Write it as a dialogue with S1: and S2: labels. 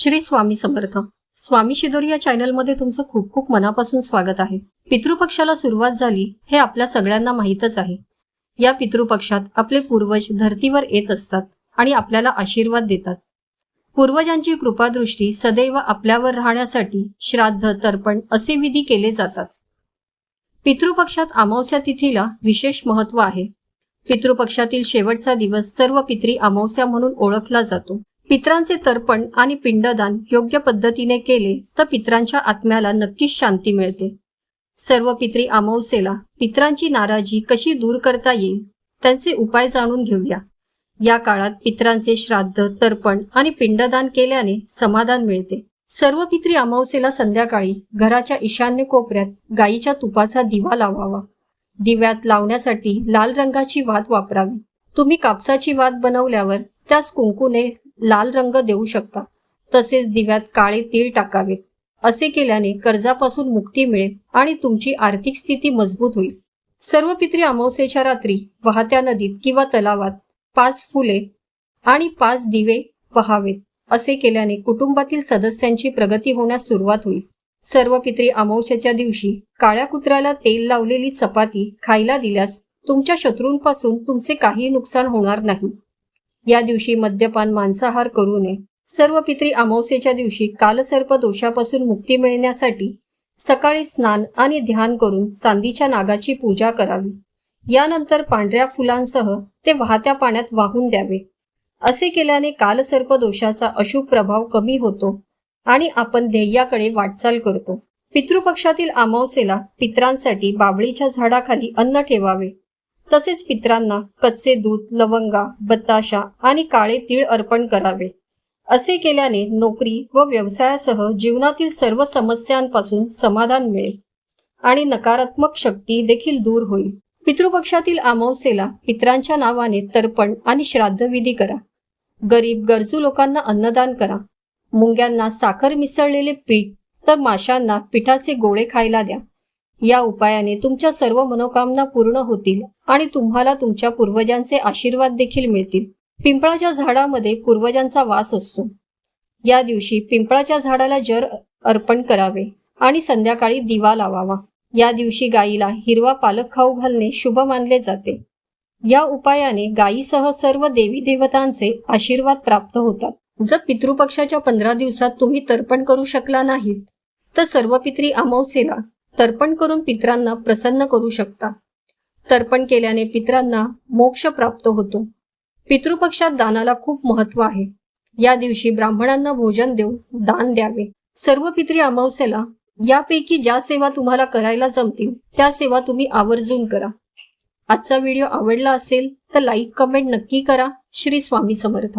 S1: श्री स्वामी समर्थ. स्वामी शिदोरी या चॅनलमध्ये तुमचं खूप खूप मनापासून स्वागत आहे. पितृपक्षाला सुरुवात झाली हे आपल्या सगळ्यांना माहीतच आहे. या पितृपक्षात आपले पूर्वज धर्तीवर येत असतात आणि आपल्याला आशीर्वाद देतात. पूर्वजांची कृपादृष्टी सदैव आपल्यावर राहण्यासाठी श्राद्ध तर्पण असे विधी केले जातात. पितृपक्षात अमावस्या तिथीला विशेष महत्त्व आहे. पितृपक्षातील शेवटचा दिवस सर्व पित्री अमावस्या म्हणून ओळखला जातो. पित्रांचे तर्पण आणि पिंडदान योग्य पद्धतीने केले तर पित्रांच्या आत्म्याला नक्कीच शांती मिळते. सर्व पित्री अमावस्येला पित्रांची नाराजी कशी दूर करता येईल त्यांचे उपाय जाणून घेऊया. या काळात पित्रांचे श्राद्ध तर्पण आणि पिंडदान केल्याने समाधान मिळते. सर्व पित्री अमावस्येला संध्याकाळी घराच्या ईशान्य कोपऱ्यात गायीच्या तुपाचा दिवा लावावा. दिव्यात लावण्यासाठी लाल रंगाची वात वापरावी. तुम्ही कापसाची वात बनवल्यावर त्यास कुंकूने लाल रंग देऊ शकता. तसेच दिव्यात काळे तीळ टाकावेत. असे केल्याने कर्जापासून मुक्ती मिळेल आणि तुमची आर्थिक स्थिती मजबूत होईल. सर्व पित्री अमावस्येच्या रात्री वाहत्या नदीत किंवा तलावात पाच फुले आणि पाच दिवे वहावेत. असे केल्याने कुटुंबातील सदस्यांची प्रगती होण्यास सुरुवात होईल. सर्व पित्री अमावस्याच्या दिवशी काळ्या कुत्र्याला तेल लावलेली चपाती खायला दिल्यास तुमच्या शत्रूंपासून तुमचे काही नुकसान होणार नाही. या दिवशी मद्यपान मांसाहार करू नये. सर्व पित्री अमावस्येच्या दिवशी कालसर्प दोषापासून मुक्ती मिळण्यासाठी सकाळी स्नान आणि ध्यान करून चांदीच्या नागाची पूजा करावी. यानंतर पांढऱ्या फुलांसह ते वाहत्या पाण्यात वाहून द्यावे. असे केल्याने कालसर्प दोषाचा अशुभ प्रभाव कमी होतो आणि आपण ध्येयाकडे वाटचाल करतो. पितृपक्षातील अमावस्येला पित्रांसाठी बाबळीच्या झाडाखाली अन्न ठेवावे. तसेच पित्रांना कच्चे दूध लवंगा बताशा आणि काळे तीळ अर्पण करावे. असे केल्याने नोकरी व व्यवसायासह जीवनातील सर्व समस्यांपासून समाधान मिळेल आणि नकारात्मक शक्ती देखील दूर होईल. पितृपक्षातील अमावस्येला पित्रांच्या नावाने तर्पण आणि श्राद्धविधी करा. गरीब गरजू लोकांना अन्नदान करा. मुंग्यांना साखर मिसळलेले पीठ तर माशांना पिठाचे गोळे खायला द्या. या उपायाने तुमच्या सर्व मनोकामना पूर्ण होतील आणि तुम्हाला तुमच्या पूर्वजांचे आशीर्वाद देखील मिळतील. पिंपळाच्या झाडामध्ये पूर्वजांचा वास असतो. या दिवशी पिंपळाच्या झाडाला जर अर्पण करावे आणि संध्याकाळी दिवा लावावा. या दिवशी गायीला हिरवा पालक खाऊ घालणे शुभ मानले जाते. या उपायाने गायीसह सर्व देवी देवतांचे आशीर्वाद प्राप्त होतात. जर पितृपक्षाच्या पंधरा दिवसात तुम्ही तर्पण करू शकला नाहीत तर सर्व पित्री अमावसेला तर्पण करून पित्रांना प्रसन्न करू शकता. तर्पण केल्याने पित्रांना मोक्ष प्राप्त होतो. पितृपक्षात दानाला खूप महत्त्व आहे. या दिवशी ब्राह्मणांना भोजन देऊन दान द्यावे. सर्व पित्री अमावस्येला यापैकी ज्या सेवा तुम्हाला करायला जमतील त्या सेवा तुम्ही आवर्जून करा. आजचा व्हिडिओ आवडला असेल तर लाईक कमेंट नक्की करा. श्री स्वामी समर्थ.